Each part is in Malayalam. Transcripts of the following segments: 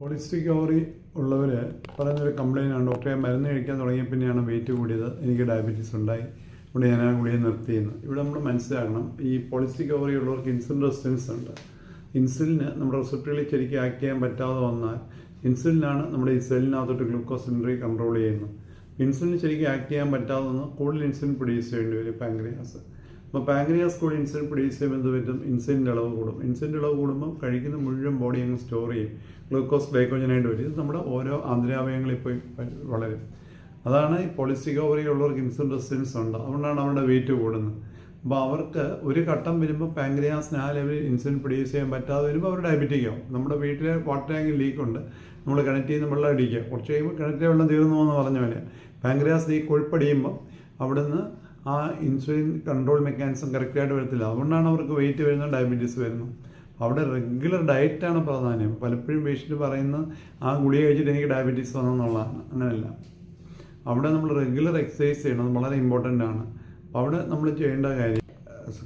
പോളിസ്റ്റിക് ഓവറി ഉള്ളവർ പറയുന്നൊരു കംപ്ലയിന്റ് ആണ്. ഡോക്ടറെ മരുന്ന് കഴിക്കാൻ തുടങ്ങിയ പിന്നെയാണ് വെയിറ്റ് കൂടിയത്. എനിക്ക് ഡയബറ്റീസ് ഉണ്ടായി. ഇവിടെ ഞാൻ ആ ഗുളിക നിർത്തിയെന്ന്. ഇവിടെ നമ്മൾ മനസ്സിലാക്കണം ഈ പോളിസ്റ്റിക് ഓവറി ഉള്ളവർക്ക് ഇൻസുലിൻ റെസിസ്റ്റൻസ് ഉണ്ട്. ഇൻസുലിന് നമ്മുടെ റിസപ്റ്റുകളിൽ ശരിക്കും ആക്ട് ചെയ്യാൻ പറ്റാതെ വന്നാൽ ഇൻസുലിനാണ് നമ്മുടെ ഈ സെല്ലിനകത്തോട്ട് ഗ്ലൂക്കോസ് എൻട്രി കൺട്രോൾ ചെയ്യുന്നത്. ഇൻസുലിൻ ശരിക്കും ആക്ട് ചെയ്യാൻ പറ്റാതെ വന്നാൽ കൂടുതൽ ഇൻസുലിൻ പ്രൊഡ്യൂസ് ചെയ്യേണ്ടി വരും പാങ്ക്രിയാസ് അപ്പോൾ പാങ്ക്രിയാസ് കൂടി ഇൻസുലിൻ പ്രൊഡ്യൂസ് ചെയ്യുമ്പോൾ എന്ത് പറ്റും? ഇൻസുലിന്റെ അളവ് കൂടും. ഇൻസുലിന്റെ അളവ് കൂടുമ്പോൾ കഴിക്കുന്ന മുഴുവൻ ബോഡി അങ്ങ് സ്റ്റോർ ചെയ്യും. ഗ്ലൂക്കോസ് ഗ്ലൈക്കോജനായിട്ട് വരും. ഇത് നമ്മുടെ ഓരോ ആന്തരാവയങ്ങളിൽ പോയി വളരും. അതാണ് ഈ പോളിസ്റ്റിക് ഓവറി ഉള്ളവർക്ക് ഇൻസുലിൻ റെസിസ്റ്റൻസ് ഉണ്ട്. അതുകൊണ്ടാണ് അവരുടെ വെയിറ്റ് കൂടുന്നത്. അപ്പോൾ അവർക്ക് ഒരു ഘട്ടം വരുമ്പോൾ പാങ്ക്രിയാസിന് ആ ലെവൽ ഇൻസുലിൻ പ്രൊഡ്യൂസ് ചെയ്യാൻ പറ്റാതെ വരുമ്പോൾ അവർ ഡയബറ്റിക് ആവും. നമ്മുടെ വീട്ടിലെ വാട്ടർ ടാങ്കിൽ ലീക്ക് ഉണ്ട്. നമ്മൾ കിണറ്റിൽ നിന്ന് വെള്ളം അടിക്കുക. കുറച്ച് കഴിയുമ്പോൾ കിണറ്റിലെ വെള്ളം തീർന്നു എന്ന് പറഞ്ഞ പോലെ. പാങ്ക്രിയാസ് ഈ കൊഴുപ്പടിയുമ്പോൾ അവിടുന്ന് ആ ഇൻസുലിൻ കൺട്രോൾ മെക്കാനിസം കറക്റ്റായിട്ട് വരത്തില്ല. അതുകൊണ്ടാണ് അവർക്ക് വെയിറ്റ് വരുന്നത് ഡയബറ്റീസ് വരുന്നത്. അവിടെ റെഗുലർ ഡയറ്റാണ് പ്രാധാന്യം. പലപ്പോഴും പേഷ്യന്റ് പറയുന്നത് ആ ഗുളിക കഴിച്ചിട്ട് എനിക്ക് ഡയബറ്റീസ് വന്നെന്നുള്ളതാണ് അങ്ങനെയല്ല. അവിടെ നമ്മൾ റെഗുലർ എക്സസൈസ് ചെയ്യണം. വളരെ ഇമ്പോർട്ടന്റ് ആണ്. അപ്പോൾ അവിടെ നമ്മൾ ചെയ്യേണ്ട കാര്യം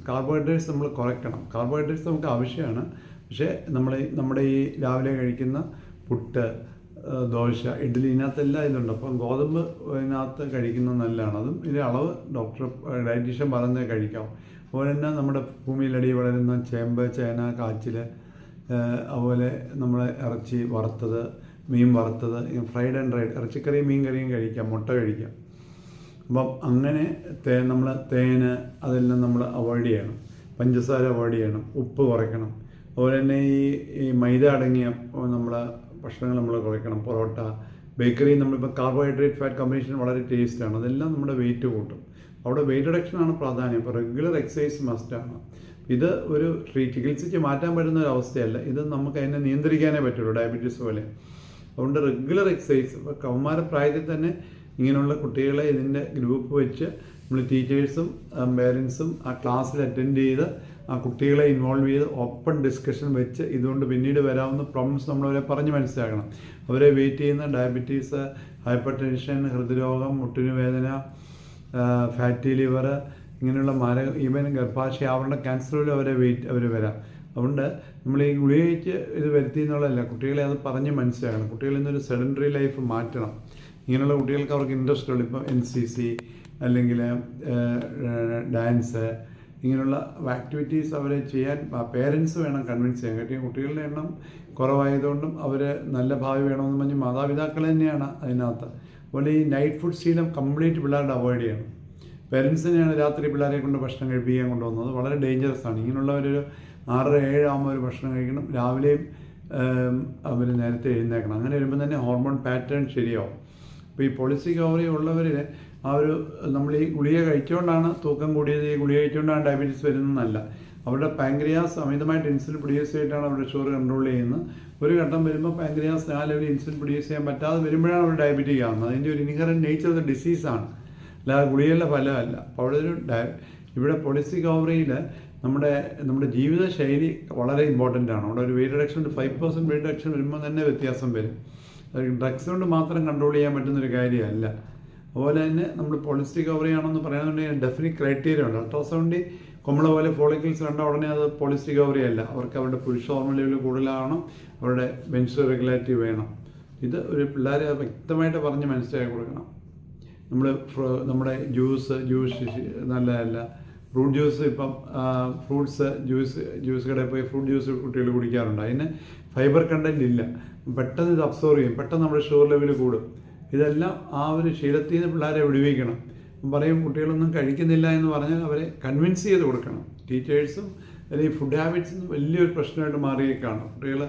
കാർബോഹൈഡ്രേറ്റ്സ് നമ്മൾ കുറയ്ക്കണം. കാർബോഹൈഡ്രേറ്റ്സ് നമുക്ക് ആവശ്യമാണ്. പക്ഷേ നമ്മൾ നമ്മുടെ ഈ രാവിലെ കഴിക്കുന്ന പുട്ട് ദോശ ഇഡ്ഡലി ഇതിനകത്തെല്ലാം ഇതുണ്ട്. അപ്പം ഗോതമ്പ് ഇതിനകത്ത് കഴിക്കുന്നത് നല്ലതാണ്. അതും ഇതിന്റെ അളവ് ഡോക്ടർ ഡയറ്റീഷ്യൻ പറഞ്ഞേ കഴിക്കാം. അതുപോലെ തന്നെ നമ്മുടെ ഭൂമിയിലടി വളരുന്ന ചേമ്പ് ചേന കാച്ചിൽ അതുപോലെ നമ്മളെ ഇറച്ചി വറുത്തത് മീൻ വറുത്തത് ഫ്രൈഡ് ആൻഡ് റൈഡ് ഇറച്ചിക്കറിയും മീൻ കറിയും കഴിക്കാം മുട്ട കഴിക്കാം. അപ്പം അങ്ങനെ തേ നമ്മൾ തേന് അതെല്ലാം നമ്മൾ അവോയ്ഡ് ചെയ്യണം. പഞ്ചസാര അവോയ്ഡ് ചെയ്യണം. ഉപ്പ് കുറയ്ക്കണം. അതുപോലെ തന്നെ ഈ ഈ മൈദ അടങ്ങിയ നമ്മൾ ഭക്ഷണങ്ങൾ നമ്മൾ കുറയ്ക്കണം പൊറോട്ട ബേക്കറി നമ്മളിപ്പോൾ കാർബോഹൈഡ്രേറ്റ് ഫാറ്റ് കമ്പനീഷൻ വളരെ ടേസ്റ്റാണ് അതെല്ലാം നമ്മുടെ വെയിറ്റ് കൂട്ടും. അവിടെ വെയിറ്റ് റിഡക്ഷനാണ് പ്രാധാന്യം. ഇപ്പോൾ റെഗുലർ എക്സസൈസ് മസ്റ്റാണ് ഇത് ഒരു ചികിത്സിച്ച് മാറ്റാൻ പറ്റുന്ന ഒരു അവസ്ഥയല്ല. ഇത് നമുക്ക് അതിനെ നിയന്ത്രിക്കാനേ പറ്റുള്ളൂ ഡയബറ്റീസ് പോലെ. അതുകൊണ്ട് റെഗുലർ എക്സസൈസ് ഇപ്പോൾ കൗമാര പ്രായത്തിൽ തന്നെ ഇങ്ങനെയുള്ള കുട്ടികളെ ഇതിന്റെ ഗ്രൂപ്പ് വെച്ച് നമ്മൾ ടീച്ചേഴ്സും പേരൻസും ആ ക്ലാസ്സിൽ അറ്റൻഡ് ചെയ്ത് കുട്ടികളെ ഇൻവോൾവ് ചെയ്ത് ഓപ്പൺ ഡിസ്കഷൻ വെച്ച് ഇതുകൊണ്ട് പിന്നീട് വരാവുന്ന പ്രോബ്ലംസ് നമ്മളവരെ പറഞ്ഞ് മനസ്സിലാക്കണം. അവരെ വെയിറ്റ് ചെയ്യുന്ന ഡയബറ്റീസ് ഹൈപ്പർ ടെൻഷൻ ഹൃദ്രോഗം മുട്ടിന് വേദന ഫാറ്റി ലിവർ ഇങ്ങനെയുള്ള മാരക ഈവൻ ഗർഭാശയ ആവരണ ക്യാൻസറിലും അവരെ വെയിറ്റ് അവർ വരാം. അതുകൊണ്ട് നമ്മൾ ഈ ഗുളികയ്ക്ക് ഇത് വരുത്തി എന്നുള്ളതല്ല കുട്ടികളെ അത് പറഞ്ഞ് മനസ്സിലാക്കണം. കുട്ടികളിൽ നിന്നൊരു സെഡന്ററി ലൈഫ് മാറ്റണം. ഇങ്ങനെയുള്ള കുട്ടികൾക്ക് അവർക്ക് ഇൻട്രസ്റ്റ് ഉള്ളു. ഇപ്പം എൻ സി സി അല്ലെങ്കിൽ ഡാൻസ് ഇങ്ങനെയുള്ള ആക്ടിവിറ്റീസ് അവരെ ചെയ്യാൻ പേരൻസ് വേണം കൺവിൻസ് ചെയ്യാൻ. കാര്യം കുട്ടികളുടെ എണ്ണം കുറവായതുകൊണ്ടും അവർ നല്ല ഭാവി വേണമെന്ന് പറഞ്ഞ് മാതാപിതാക്കൾ തന്നെയാണ് അതിനകത്ത്. അതുപോലെ ഈ നൈറ്റ് ഫുഡ് ശീലം കംപ്ലീറ്റ് പിള്ളേരുടെ അവോയ്ഡ് ചെയ്യണം. പേരൻസിനെയാണ് രാത്രി പിള്ളേരെ കൊണ്ട് ഭക്ഷണം കഴിപ്പിക്കാൻ കൊണ്ടുവന്നത് വളരെ ഡേഞ്ചറസ് ആണ്. ഇങ്ങനെയുള്ളവരൊരു ആറര ഏഴാകുമ്പോൾ ഒരു ഭക്ഷണം കഴിക്കണം. രാവിലെയും അവർ നേരത്തെ എഴുന്നേക്കണം അങ്ങനെ വരുമ്പോൾ തന്നെ ഹോർമോൺ പാറ്റേൺ ശരിയാവും. അപ്പോൾ ഈ പോളിസി കവറി ഉള്ളവരിൽ ആ ഒരു നമ്മൾ ഈ ഗുളിക കഴിച്ചുകൊണ്ടാണ് തൂക്കം കൂടിയത് ഈ ഗുളിക കഴിച്ചുകൊണ്ടാണ് ഡയബറ്റീസ് വരുന്നതെന്നല്ല. അവരുടെ പാങ്ക്രിയാസ് അമിതമായിട്ട് ഇൻസുലിൻ പ്രൊഡ്യൂസ് ചെയ്തിട്ടാണ് അവരുടെ ഷുഗർ കൺട്രോൾ ചെയ്യുന്നത്. ഒരു ഘട്ടം വരുമ്പോൾ പാങ്ക്രിയാസ് ആ ലെവലിൽ ഇൻസുലിൻ പ്രൊഡ്യൂസ് ചെയ്യാൻ പറ്റാതെ വരുമ്പോഴാണ് അവർ ഡയബറ്റിക് ആകുന്നത് അതിന്റെ ഒരു ഇൻഹറൻ നേച്ചർ ഓഫ് ദ ഡിസീസാണ് അല്ലാതെ ഗുളികയുടെ ഫലമല്ല. അപ്പോൾ അവിടെ ഒരു ഡയ ഇവിടെ പോളിസി കവറിയിൽ നമ്മുടെ നമ്മുടെ ജീവിതശൈലി വളരെ ഇമ്പോർട്ടന്റ് ആണ്. അവിടെ ഒരു വെയിറ്റ് റിഡക്ഷൻ ഒരു ഫൈവ് പെർസെന്റ് വെയിറ്റ് റിഡക്ഷൻ വരുമ്പോൾ തന്നെ വ്യത്യാസം വരും. ഡ്രഗ്സ് കൊണ്ട് മാത്രം കൺട്രോൾ ചെയ്യാൻ പറ്റുന്നൊരു കാര്യമല്ല. അതുപോലെ തന്നെ നമ്മൾ പോളിസ്റ്റിക് ഓവറി ആണെന്ന് പറയുന്നുണ്ടെങ്കിൽ ഡെഫിനിറ്റ് ക്രൈറ്റീരിയ ഉണ്ട്. അൾട്രാസൗണ്ട് കൊമ്മള പോലെ ഫോളിക്കിൾസ് കണ്ട ഉടനെ അത് പോളിസ്റ്റിക് ഓവറി അല്ല. അവർക്ക് അവരുടെ പുരുഷ ഹോർമോൺ ലെവൽ കൂടുതലാവണം. അവരുടെ ബെഞ്ച് റെഗുലേറ്റീവ് വേണം. ഇത് ഒരു പിള്ളേരെ വ്യക്തമായിട്ട് പറഞ്ഞ് മനസ്സിലാക്കി കൊടുക്കണം. നമ്മൾ നമ്മുടെ ജ്യൂസ് ജ്യൂസ് നല്ലതല്ല. ഫ്രൂട്ട് ജ്യൂസ് ഇപ്പം ഫ്രൂട്ട്സ് ജ്യൂസ് ജ്യൂസ് കടയിൽ പോയി ഫ്രൂട്ട് ജ്യൂസ് കുട്ടികൾ കുടിക്കാറുണ്ട്. അതിന് ഫൈബർ കണ്ടന്റ് ഇല്ല. പെട്ടെന്ന് ഇത് അബ്സോർവ് ചെയ്യും. പെട്ടെന്ന് നമ്മുടെ ഷുഗർ ലെവൽ കൂടും. ഇതെല്ലാം ആ ഒരു ശീലത്തിൽ നിന്ന് പിള്ളേരെ വിടുവിക്കണം. പറയും കുട്ടികളൊന്നും കഴിക്കുന്നില്ല എന്ന് പറഞ്ഞാൽ അവരെ കൺവിൻസ് ചെയ്ത് കൊടുക്കണം. ടീച്ചേഴ്സും അല്ലെങ്കിൽ ഫുഡ് ഹാബിറ്റ്സ് വലിയൊരു പ്രശ്നമായിട്ട് മാറിയേക്കാണ്. കുട്ടികൾ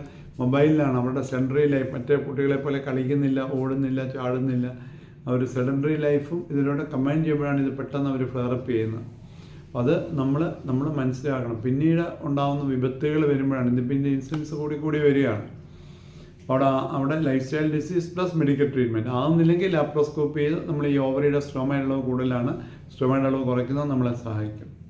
മൊബൈലിലാണ്. അവരുടെ സെൻട്രറി ലൈഫ് മറ്റേ കുട്ടികളെ പോലെ കളിക്കുന്നില്ല ഓടുന്നില്ല ചാടുന്നില്ല. അവർ സെഡൻഡറി ലൈഫും ഇതിലൂടെ കമ്പൈൻ ചെയ്യുമ്പോഴാണ് ഇത് പെട്ടെന്ന് അവർ ഫ്ലെയറപ്പ് ചെയ്യുന്നത്. അത് നമ്മൾ നമ്മൾ മനസ്സിലാക്കണം. പിന്നീട് ഉണ്ടാകുന്ന വിപത്തുകൾ വരുമ്പോഴാണ് ഇത്. പിന്നെ ഇൻസിഡൻസ് കൂടി കൂടി വരികയാണ്. അവിടെ അവിടെ lifestyle disease plus medical treatment ആകുന്നില്ലെങ്കിൽ laparoscope ചെയ്ത് നമ്മൾ ഈ ഓവറിയുടെ സ്ട്രോമയുടെ അളവ് കൂടുതലാണ്. സ്ട്രോമയുടെ അളവ് കുറയ്ക്കുന്നത് നമ്മളെ സഹായിക്കും.